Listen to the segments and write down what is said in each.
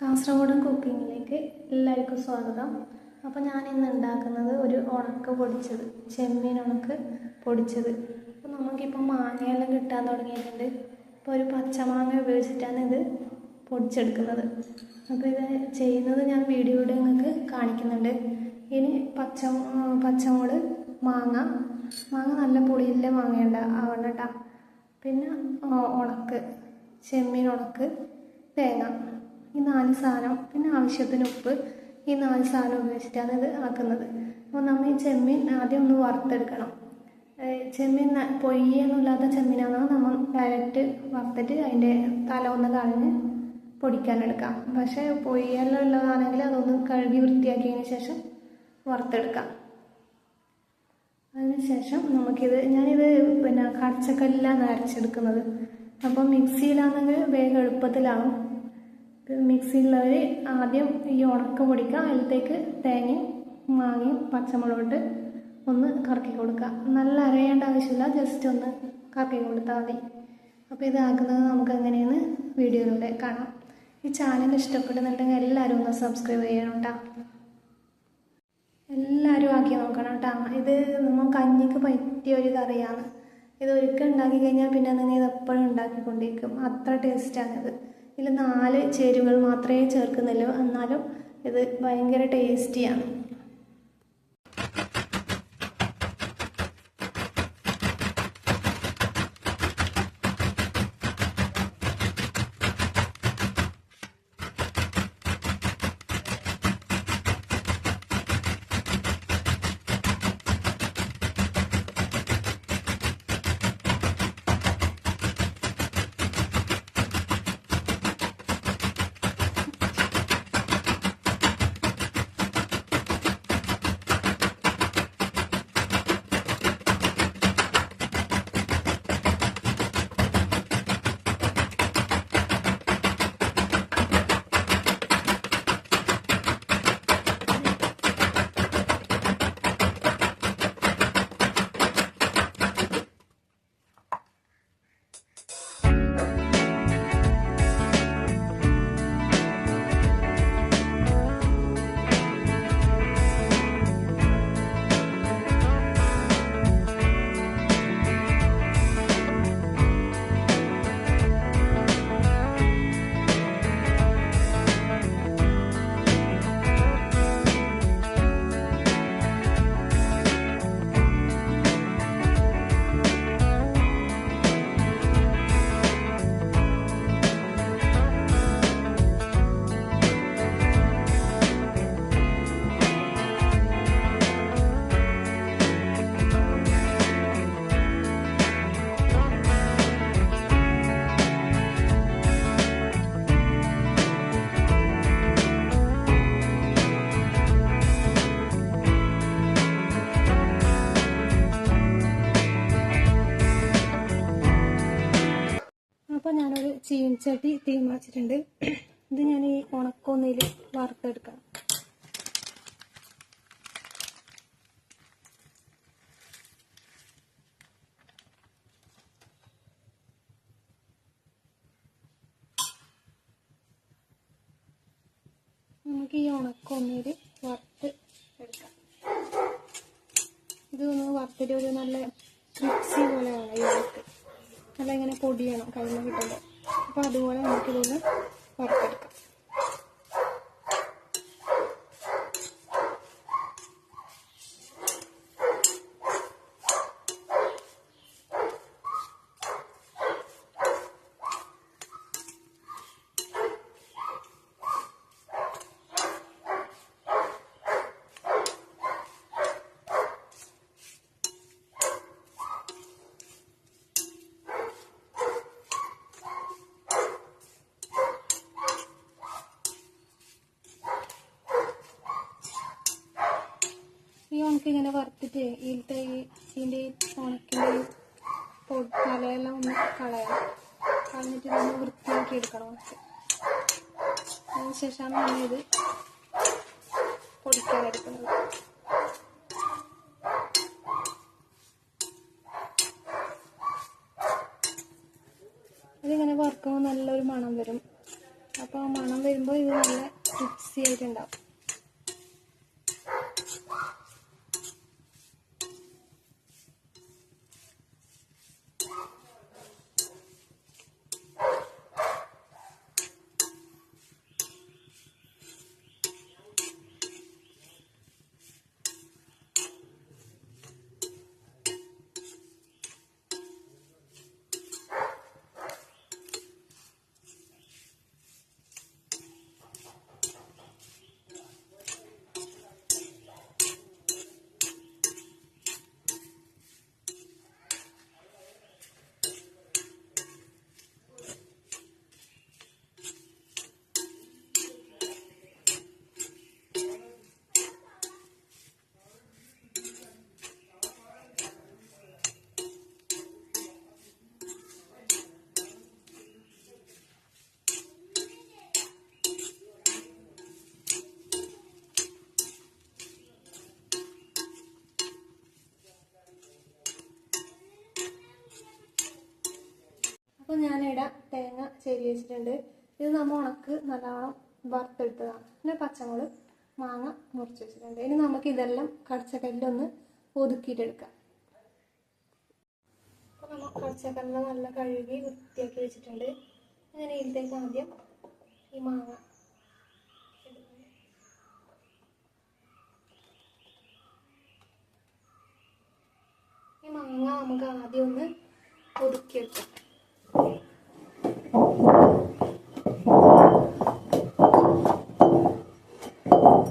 കാസർഗോഡൻ കുക്കിങ്ങിലേക്ക് എല്ലാവർക്കും സ്വാഗതം. അപ്പോൾ ഞാൻ ഇന്ന് ഉണ്ടാക്കുന്നത് ഒരു ഉണക്ക പൊടിച്ചത് ചെമ്മീൻ ഉണക്ക് പൊടിച്ചത്. അപ്പോൾ നമുക്കിപ്പോൾ മാങ്ങയെല്ലാം കിട്ടാൻ തുടങ്ങിയിട്ടുണ്ട്. ഇപ്പോൾ ഒരു പച്ചമാങ്ങ ഉപയോഗിച്ചിട്ടാണ് ഇത് പൊടിച്ചെടുക്കുന്നത്. അപ്പോൾ ഇത് ചെയ്യുന്നത് ഞാൻ വീഡിയോയുടെ നിങ്ങൾക്ക് കാണിക്കുന്നുണ്ട്. ഇനി പച്ച പച്ചമുളക് മാങ്ങ. മാങ്ങ നല്ല പുളിയില്ല മാങ്ങയുണ്ട ആവണം കേട്ടോ പിന്നെ ഉണക്ക് ചെമ്മീൻ ഉണക്ക് തേങ്ങ. ഈ നാല് സാധനം പിന്നെ ആവശ്യത്തിന് ഉപ്പ് ഈ നാല് സാധനം ഉപയോഗിച്ചിട്ടാണ് ഇത് ആക്കുന്നത്. അപ്പോൾ നമ്മൾ ഈ ചെമ്മീൻ ആദ്യം ഒന്ന് വറുത്തെടുക്കണം. ചെമ്മീൻ പൊയ്യെന്നില്ലാത്ത ചെമ്മീനാണെങ്കിൽ നമ്മൾ ഡയറക്റ്റ് വറുത്തിട്ട് അതിന്റെ തല ഒന്ന് കളഞ്ഞ് പൊടിക്കാനെടുക്കാം. പക്ഷേ പൊയ്യെല്ലാം ഉള്ളതാണെങ്കിൽ അതൊന്ന് കഴുകി വൃത്തിയാക്കിയതിന് ശേഷം വറുത്തെടുക്കാം. അതിനുശേഷം നമുക്കിത് ഞാനിത് പിന്നെ കടച്ചക്കല്ലിലാണ് അരച്ചെടുക്കുന്നത്. അപ്പോൾ മിക്സിയിലാണെങ്കിൽ വേഗം എളുപ്പത്തിലാവും. ഇപ്പം മിക്സിയുള്ളവർ ആദ്യം ഈ ഉണക്ക പൊടിക്കുക അതിലത്തേക്ക് തേങ്ങയും മാങ്ങയും പച്ചമുളകും ഇട്ട് ഒന്ന് കറക്കി കൊടുക്കുക. നല്ല അരയേണ്ട ആവശ്യമില്ല ജസ്റ്റ് ഒന്ന് കറക്കി കൊടുത്താൽ മതി. അപ്പോൾ ഇതാക്കുന്നത് നമുക്ക് എങ്ങനെയെന്ന് വീഡിയോയിലൂടെ കാണാം. ഈ ചാനൽ ഇഷ്ടപ്പെടുന്നുണ്ടെങ്കിൽ എല്ലാവരും ഒന്ന് സബ്സ്ക്രൈബ് ചെയ്യണം കേട്ടോ എല്ലാവരും ആക്കി നോക്കണം കേട്ടോ ഇത് നമ്മൾ കഞ്ഞിക്ക് പറ്റിയ ഒരു കറിയാണ്. ഇത് ഒരിക്കൽ ഉണ്ടാക്കി കഴിഞ്ഞാൽ പിന്നെ നിങ്ങൾ ഇത് എപ്പോഴും ഉണ്ടാക്കിക്കൊണ്ടിരിക്കും. അത്ര ടേസ്റ്റാണിത് ഇതിൽ നാല് ചേരുവകൾ മാത്രമേ ചേർക്കുന്നുള്ളൂ. എന്നാലും ഇത് ഭയങ്കര ടേസ്റ്റിയാണ്. ഞാനൊരു തീം തീരുമാനിച്ചിട്ടുണ്ട് ഇത് ഞാൻ ഈ ഉണക്കൊന്നിൽ വറുത്തെടുക്കാം. നമുക്ക് ഈ ഉണക്കൊന്നിൽ വറുത്ത് എടുക്കാം. ഇത് ഒന്ന് വറുത്തിട്ട് ഒരു നല്ല മിക്സി പോലെ വേണം ഈ ഉണക്ക് നല്ല ഇങ്ങനെ പൊടിയണം കയ്യിൽ കിട്ടുമ്പോൾ അപ്പോൾ അതുപോലെ നമുക്കിതൊന്ന് വറുത്തെടുക്കാം ഈ ഉണക്ക് ഇങ്ങനെ വറുത്തിട്ട് ഇതിലത്തെ ഈ ഇതിന്റെ ഉണക്കിന്റെ തലയെല്ലാം ഒന്ന് കളയണം കളഞ്ഞിട്ട് ഇതൊന്ന് വൃത്തിയാക്കി എടുക്കണം കുറച്ച്. അതിന് ശേഷമാണ് നമ്മൾ ഇത് പൊടിക്കാൻ എടുക്കുന്നത്. ഇതിങ്ങനെ വറുക്കുമ്പോൾ നല്ലൊരു മണം വരും. അപ്പോൾ ആ മണം വരുമ്പോൾ ഇത് നല്ല ക്രിപ്സി ആയിട്ടുണ്ടാവും ഞാനിവിടെ തേങ്ങ ചെരി വെച്ചിട്ടുണ്ട്. ഇത് നമ്മൾ ഉണക്ക് നല്ലോണം വറുത്തെടുത്തതാണ്. പിന്നെ പച്ചമുളക് മാങ്ങ മുറിച്ച് വെച്ചിട്ടുണ്ട്. ഇനി നമുക്ക് ഇതെല്ലാം കടച്ചക്കല്ലൊന്ന് ഒതുക്കിയിട്ടെടുക്കാം. അപ്പോൾ നമ്മൾ കടച്ചക്കല്ല നല്ല കഴുകി വൃത്തിയാക്കി വെച്ചിട്ടുണ്ട്. അങ്ങനെ ഇതിലേക്ക് ആദ്യം ഈ മാങ്ങ. ഈ മാങ്ങ നമുക്ക് ആദ്യം ഒന്ന് ഒതുക്കിയെടുക്കാം. Thank you.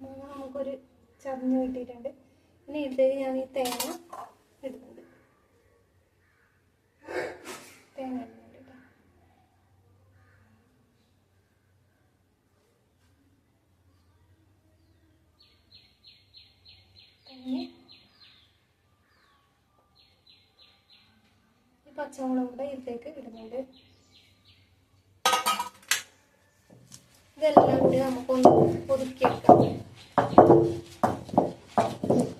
നമുക്കൊരു ചതഞ്ഞ് കിട്ടിയിട്ടുണ്ട്. ഇനി ഇതിലേക്ക് ഞാൻ ഈ തേങ്ങ ഇടുന്നുണ്ട്. തേങ്ങ ഇടുന്നുണ്ട് തേങ്ങ. ഈ പച്ചമുളക് കൂടെ ഇതിലേക്ക് ഇടുന്നുണ്ട്. ഇതെല്ലാം കൂടി നമുക്കൊന്ന് ഒതുക്കിയെടുക്കാം 失礼します。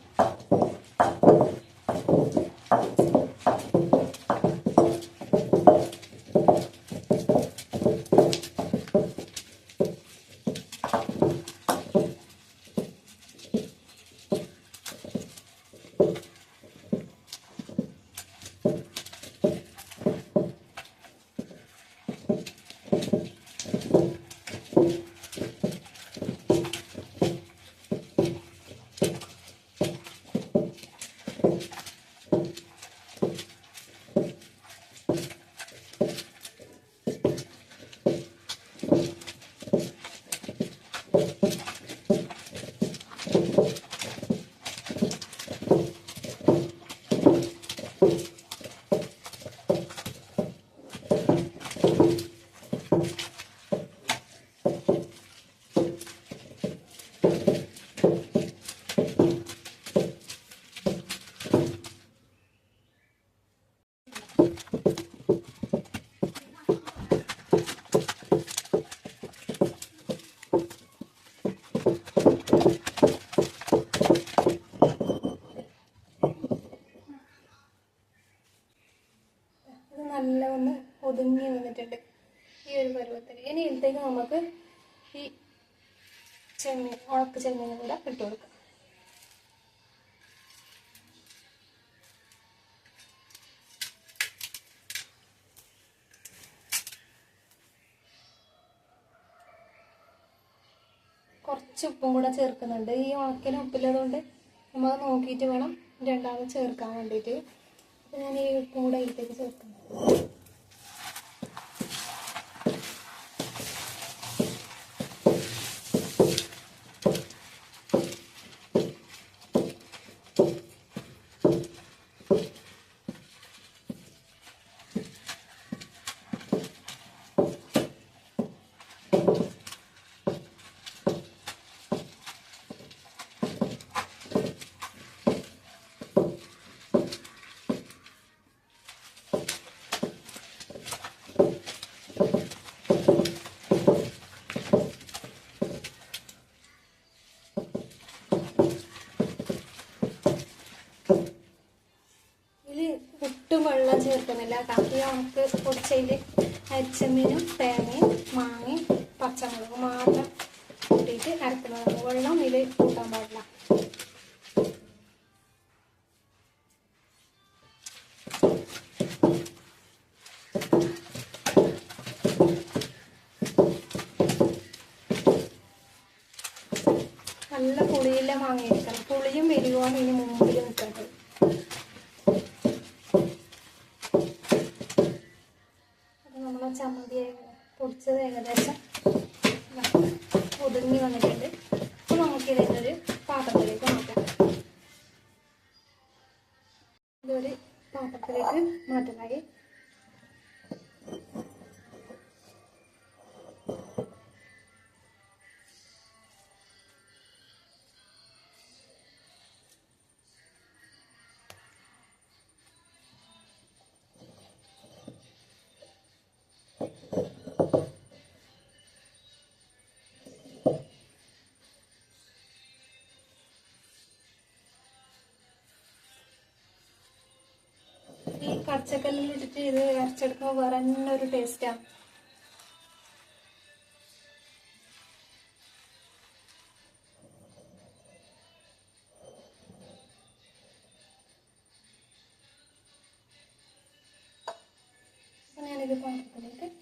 നല്ല ഒന്ന് ഒതുങ്ങി വന്നിട്ടുണ്ട് ഈ ഒരു പരുവത്തിൽ. ഇനി ഇതിലേക്ക് നമുക്ക് ഈ ചെമ്മീൻ ഉണക്ക് ചെമ്മീൻ കൂടെ ഇട്ട് കൊടുക്കാം ഉപ്പും കൂടെ ചേർക്കുന്നുണ്ട്. ഈ ഉണക്കിന് ഉപ്പില്ലതുകൊണ്ട് നമ്മൾ നോക്കിയിട്ട് വേണം രണ്ടാമത് ചേർക്കാൻ വേണ്ടിയിട്ട്. ഞാൻ ഈ ഉപ്പും കൂടെ അതിലേക്ക് ചേർക്കുന്നു ഇതിൽ ഒട്ടും വെള്ളം ചേർക്കുന്നില്ല കാപ്പി നമുക്ക് പൊടിച്ചതിൽ അരിച്ചെമ്മീനും തേങ്ങയും മാങ്ങയും പച്ചമുളകും മാത്രം കൂട്ടിയിട്ട് അരക്കുന്നതാണ് വെള്ളം ഇതിൽ കൂട്ടാൻ പാടില്ല. നല്ല പുളിയില്ല മാങ്ങയിരിക്കണം പുളിയും എരിവാണ് ഇനി മുമ്പിൽ നിൽക്കേണ്ടത് ഈ കടച്ചക്കല്ലിൽ ഇട്ടിട്ട് ഇത് അരച്ചെടുക്കുമ്പോൾ വേറെ തന്നെ ഒരു ടേസ്റ്റാണ് ഞാനിത് പാത്രത്തിലേക്ക് എടുത്തു